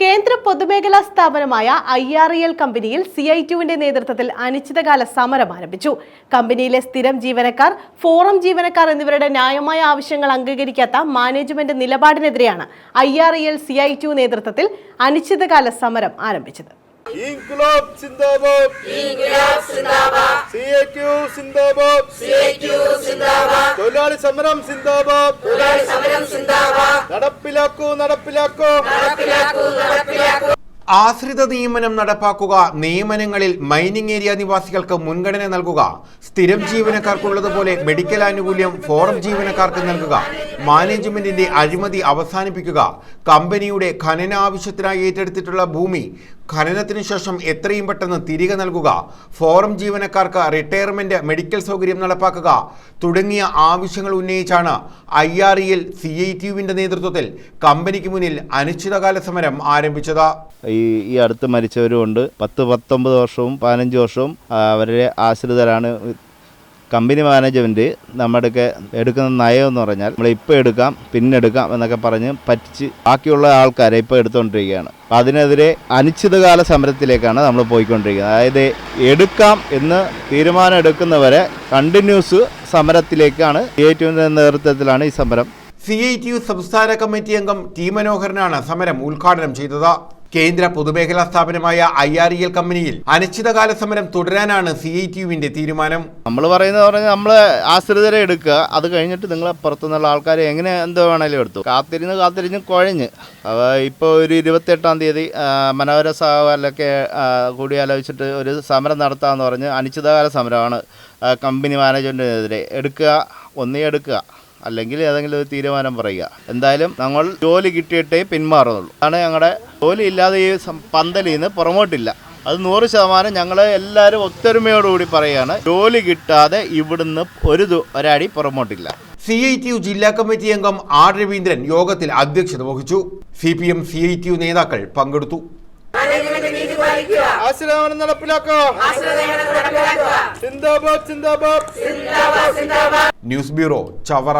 കേന്ദ്ര പൊതുമേഖലാ സ്ഥാപനമായ ഐ ആർ ഇ എൽ കമ്പനിയിൽ സി ഐ ടുവിന്റെ നേതൃത്വത്തിൽ അനിശ്ചിതകാല സമരം ആരംഭിച്ചു. കമ്പനിയിലെ സ്ഥിരം ജീവനക്കാർ ഫോറം ജീവനക്കാർ എന്നിവരുടെ ന്യായമായ ആവശ്യങ്ങൾ അംഗീകരിക്കാത്ത management നിലപാടിനെതിരെയാണ് I R E L C I TU നേതൃത്വത്തിൽ അനിശ്ചിതകാല സമരം ആരംഭിച്ചത്. ഇൻകുലാബ് സിന്ദാബാദ്. ഇൻക്ലാബ് സിന്ദാബാദ്. സിഐടിയു സിന്ദാബാദ്. സിഐടിയു സിന്ദാബാദ്. തൊഴിലാളി സമരം സിന്ദാബാദ്. തൊഴിലാളി സമരം സിന്ദാബാദ്. നടപ്പിലാക്കൂ നടപ്പിലാക്കൂ. നടപ്പിലാക്കൂ ആശ്രിത നിയമനം നടപ്പാക്കുക നിയമനങ്ങളിൽ മൈനിങ് ഏരിയ നിവാസികൾക്ക് മുൻഗണന നൽകുക സ്ഥിരം ജീവനക്കാർക്കുള്ളതുപോലെ മെഡിക്കൽ ആനുകൂല്യം ഫോറം ജീവനക്കാർക്ക് നൽകുക മാനേജ്മെന്റിന്റെ അഴിമതി അവസാനിപ്പിക്കുക കമ്പനിയുടെ ഖനന ആവശ്യത്തിനായി ഏറ്റെടുത്തിട്ടുള്ള ഭൂമി ഖനനത്തിന് ശേഷം എത്രയും പെട്ടെന്ന് തിരികെ നൽകുക ഫോറം ജീവനക്കാർക്ക് റിട്ടയർമെന്റ് മെഡിക്കൽ സൗകര്യം നടപ്പാക്കുക തുടങ്ങിയ ആവശ്യങ്ങൾ ഉന്നയിച്ചാണ് I R E L C I T യുവിന്റെ നേതൃത്വത്തിൽ കമ്പനിക്ക് മുന്നിൽ അനിശ്ചിതകാല സമരം ആരംഭിച്ചത്. ഈ ഈ അടുത്ത് മരിച്ചവരുമുണ്ട് പത്ത് പത്തൊമ്പത് വർഷവും പതിനഞ്ച് വർഷവും അവരുടെ ആശ്രിതരാണ്. കമ്പനി മാനേജ്മെന്റ് നമ്മുടെയൊക്കെ എടുക്കുന്ന നയം എന്ന് പറഞ്ഞാൽ നമ്മൾ ഇപ്പോൾ എടുക്കാം പിന്നെ എടുക്കാം എന്നൊക്കെ പറഞ്ഞ് പറ്റിച്ച് ബാക്കിയുള്ള ആൾക്കാരെ ഇപ്പോൾ എടുത്തുകൊണ്ടിരിക്കുകയാണ്. അപ്പം അതിനെതിരെ അനിശ്ചിതകാല സമരത്തിലേക്കാണ് നമ്മൾ പോയിക്കൊണ്ടിരിക്കുന്നത്. അതായത് എടുക്കാം എന്ന് തീരുമാനം എടുക്കുന്നവരെ കണ്ടിന്യൂസ് സമരത്തിലേക്കാണ് ഏറ്റവും നേതൃത്വത്തിലാണ് ഈ സമരം. സി ഐ ടി യു സംസ്ഥാന കമ്മിറ്റി അംഗം ടി മനോഹരനാണ് സമരം ഉദ്ഘാടനം ചെയ്തത്. കേന്ദ്ര പൊതുമേഖലാ സ്ഥാപനമായ ഐ ആർ ഇ എൽ കമ്പനിയിൽ അനിശ്ചിതകാല സമരം തുടരാനാണ് സി ഐ ടി യുവിന്റെ തീരുമാനം. നമ്മൾ പറയുന്നത് പറഞ്ഞാൽ നമ്മൾ ആശ്രിതരെ എടുക്കുക. അത് കഴിഞ്ഞിട്ട് നിങ്ങൾ പുറത്തുനിന്നുള്ള ആൾക്കാരെ എങ്ങനെ എന്തോ വേണേലും എടുത്തു. കാത്തിരുന്ന് കാത്തിരിഞ്ഞ് കുഴഞ്ഞ്. ഇപ്പോൾ ഒരു ഇരുപത്തെട്ടാം തീയതി മനോഹര സഹകാരിലൊക്കെ കൂടിയാലോചിച്ചിട്ട് ഒരു സമരം നടത്താമെന്ന് പറഞ്ഞ് അനിശ്ചിതകാല സമരമാണ് കമ്പനി മാനേജ്മെന്റിനെതിരെ എടുക്കുക ഒന്നേ എടുക്കുക. അല്ലെങ്കിൽ ഏതെങ്കിലും ഒരു തീരുമാനം പറയുക. എന്തായാലും ഞങ്ങൾ ജോലി കിട്ടിയിട്ടേ പിന്മാറുന്നുള്ളൂ. അതാണ് ഞങ്ങളുടെ ജോലി ഇല്ലാതെ ഈ പന്തലിൽ നിന്ന് പുറമോട്ടില്ല. അത് നൂറ് ശതമാനം ഞങ്ങൾ എല്ലാവരും ഒത്തൊരുമയോടുകൂടി പറയുകയാണ് ജോലി കിട്ടാതെ ഇവിടുന്ന് ഒരു ഒരാടി പുറമോട്ടില്ല. സി ഐ ടി യു ജില്ലാ കമ്മിറ്റി അംഗം ആർ രവീന്ദ്രൻ യോഗത്തിൽ അധ്യക്ഷത വഹിച്ചു. C P M C I T U നേതാക്കൾ പങ്കെടുത്തു. ആശ്രമം നടപ്പിലാക്കുക. News bureau Chavara.